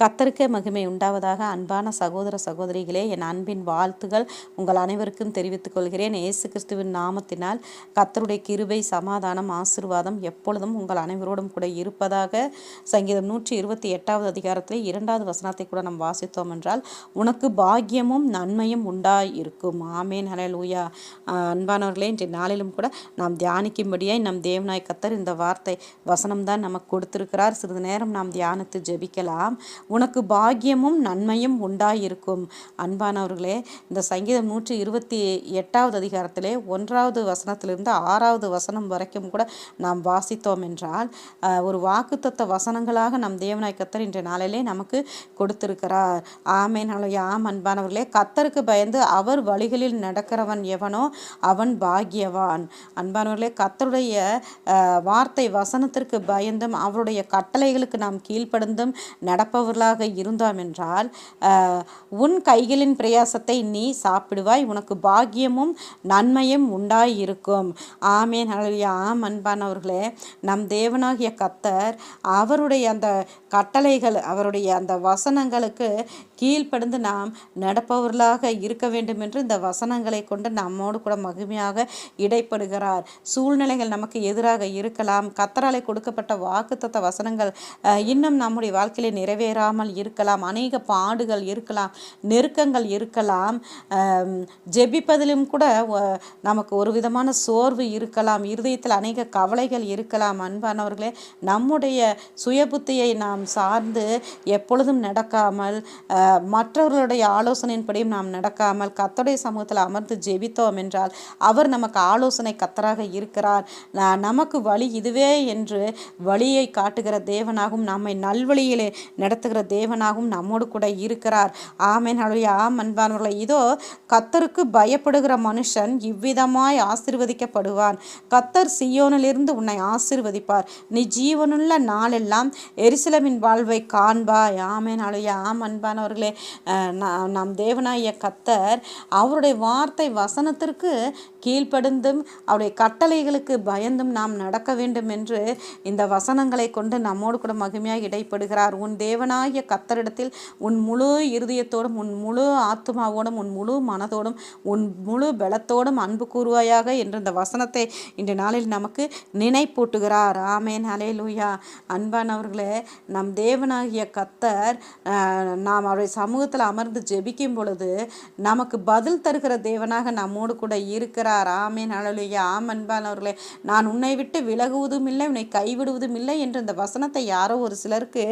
கத்தருக்கே மகிமை உண்டாவதாக அன்பான சகோதர சகோதரிகளே என் அன்பின் வாழ்த்துகள் உங்கள் அனைவருக்கும் தெரிவித்துக் கொள்கிறேன். இயேசு கிறிஸ்துவின் நாமத்தினால் கத்தருடைய கிருபை சமாதானம் ஆசிர்வாதம் எப்பொழுதும் உங்கள் அனைவரோடும் கூட இருப்பதாக சங்கீதம் நூற்றி இருபத்தி எட்டாவது அதிகாரத்தில் இரண்டாவது வசனத்தை கூட நாம் வாசித்தோம் என்றால் உனக்கு பாக்கியமும் நன்மையும் உண்டாய் இருக்கும் ஆமேன் ஹலலூயா அன்பானவர்களே இன்றைய நாளிலும் கூட நாம் தியானிக்கும்படியாய் நம் தேவநாய் கத்தர் இந்த வார்த்தை வசனம்தான் நமக்கு கொடுத்திருக்கிறார். சிறிது நேரம் நாம் தியானித்து ஜெபிக்கலாம். உனக்கு பாக்கியமும் நன்மையும் உண்டாயிருக்கும். அன்பானவர்களே இந்த சங்கீதம் நூற்றி இருபத்தி எட்டாவது அதிகாரத்திலே ஒன்றாவது வசனத்திலிருந்து ஆறாவது வசனம் வரைக்கும் கூட நாம் வாசித்தோம் என்றால் ஒரு வாக்குத்தத்த வசனங்களாக நம் தேவனாய் கத்தர் இன்றைய நாளிலே நமக்கு கொடுத்திருக்கிறார். ஆமேன். ஆம் அன்பானவர்களே கத்தருக்கு பயந்து அவர் வழிகளில் நடக்கிறவன் எவனோ அவன் பாக்கியவான். அன்பானவர்களே கத்தருடைய வார்த்தை வசனத்திற்கு பயந்தும் அவருடைய கட்டளைகளுக்கு நாம் கீழ்ப்படுந்தும் நடப்பவர் பொருளாக இருந்தோம் என்றால் உன் கைகளின் பிரயாசத்தை நீ சாப்பிடுவாய் உனக்கு பாக்கியமும் நன்மையும் உண்டாய் இருக்கும் ஆமேன் ஆம் அன்பானவர்களே நம் தேவனாகிய கத்தர் அவருடைய அந்த கட்டளைகள் அவருடைய அந்த வசனங்களுக்கு கீழ்ப்படுந்து நாம் நடப்பவர்களாக இருக்க வேண்டும் என்று இந்த வசனங்களை கொண்டு நம்மோடு கூட மகிமையாக இடைப்படுகிறார். சூழ்நிலைகள் நமக்கு எதிராக இருக்கலாம். கத்தராலை கொடுக்கப்பட்ட வாக்குத்தத்த வசனங்கள் இன்னும் நம்முடைய வாழ்க்கையில நிறைவேறாமல் இருக்கலாம். அநேக பாடுகள் இருக்கலாம். நெருக்கங்கள் இருக்கலாம். ஜெபிப்பதிலும் கூட நமக்கு ஒரு விதமான சோர்வு இருக்கலாம். இருதயத்தில் அநேக கவலைகள் இருக்கலாம். அன்பானவர்களே நம்முடைய சுய புத்தியை நாம் சார்ந்து எப்பொழுதும் நடக்காமல் மற்றவர்களுடைய ஆலோசனையின்படியும் நாம் நடக்காமல் கத்தோடைய சமூகத்தில் அமர்ந்து ஜெபித்தோம் என்றால் அவர் நமக்கு ஆலோசனை கத்தராக இருக்கிறார். நமக்கு வழி இதுவே என்று வழியை காட்டுகிற தேவனாகவும் நம்மை நல்வழியிலே நடத்துகிற தேவனாகவும் நம்மோடு கூட இருக்கிறார். ஆமேன் அழுயா ஆம் அன்பானவர்களை இதோ கத்தருக்கு பயப்படுகிற மனுஷன் இவ்விதமாய் ஆசிர்வதிக்கப்படுவான். கத்தர் சியோனிலிருந்து உன்னை ஆசிர்வதிப்பார். நீ ஜீவனுள்ள நாளெல்லாம் எரிசிலமின் வாழ்வை காண்பாய். ஆமேன் அழுயா ஆம் அன்பானவர்களே நம் தேவனாய கத்தர் அவருடைய வார்த்தை வசனத்திற்கு கீழ்ப்படுந்தும் அவருடைய கட்டளைகளுக்கு பயந்தும் நாம் நடக்க வேண்டும் என்று இந்த வசனங்களை கொண்டு நம்மோடு கூட மகிமையாக இடைப்படுகிறார். உன் தேவனாகிய கத்தரிடத்தில் உன் முழு இருதயத்தோடும் உன் முழு ஆத்மாவோடும் உன் முழு மனதோடும் உன் முழு பலத்தோடும் அன்பு கூறுவாயாக என்ற இந்த வசனத்தை இன்று நாளில் நமக்கு நினைப்பூட்டுகிறார். ஆமேன். அலே லூயா அன்பானவர்களே நம் தேவனாகிய கத்தர் நாம் அவருடைய சமூகத்தில் அமர்ந்து ஜெபிக்கும் பொழுது நமக்கு பதில் தருகிற தேவனாக நம்மோடு கூட இருக்கிறார். ஆமேன். அழலுயா ஆம் அன்பானவர்களே நான் உன்னை விட்டு விலகுவதும் இல்லை உன்னை கைவிடுவதும் இல்லை என்று இந்த வசனத்தை யாரோ ஒரு சிலருக்கு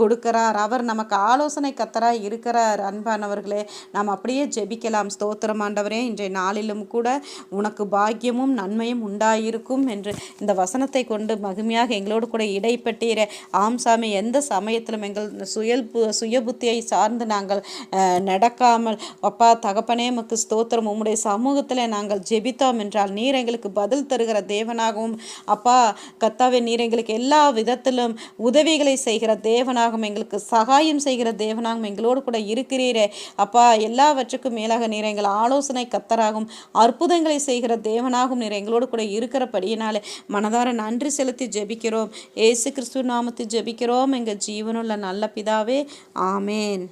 கொடுக்கிறார். அவர் நமக்கு ஆலோசனை கத்தராக இருக்கிறார். அன்பானவர்களே நாம் அப்படியே ஜெபிக்கலாம். ஸ்தோத்திரம் ஆண்டவரே இன்றைய நாளிலும் கூட உனக்கு பாக்கியமும் நன்மையும் உண்டாயிருக்கும் என்று இந்த வசனத்தை கொண்டு மகிமையாக எங்களோடு கூட இடைப்பட்டீர. ஆம் சாமி எந்த சமயத்திலும் எங்கள் சுயல் சுய புத்தியை சார்ந்து நாங்கள் நடக்காமல் அப்பா தகப்பனே மக்கு ஸ்தோத்திரம். உம்முடைய சமூகத்தில் நாங்கள் ஜெபித்தோம் என்றால் நீர் எங்களுக்கு பதில் தருகிற தேவனாகவும் அப்பா கத்தாவே நீர் எங்களுக்கு எல்லா விதத்திலும் உதவிகளை செய்கிற தேவனாகவும் எங்களுக்கு சகாயம் செய்கிற தேவனாகவும் எங்களோடு கூட இருக்கிறீரே. அப்பா எல்லாவற்றுக்கும் மேலாக நீர் எங்கள் ஆலோசனை கத்தராகும் அற்புதங்களை செய்கிற தேவனாகவும் நீர் எங்களோடு கூட இருக்கிறபடியினாலே மனதார நன்றி செலுத்தி ஜெபிக்கிறோம். ஏசு கிறிஸ்து நாமத்தை ஜெபிக்கிறோம். எங்கள் ஜீவனுள்ள நல்ல பிதாவே ஆமேன்.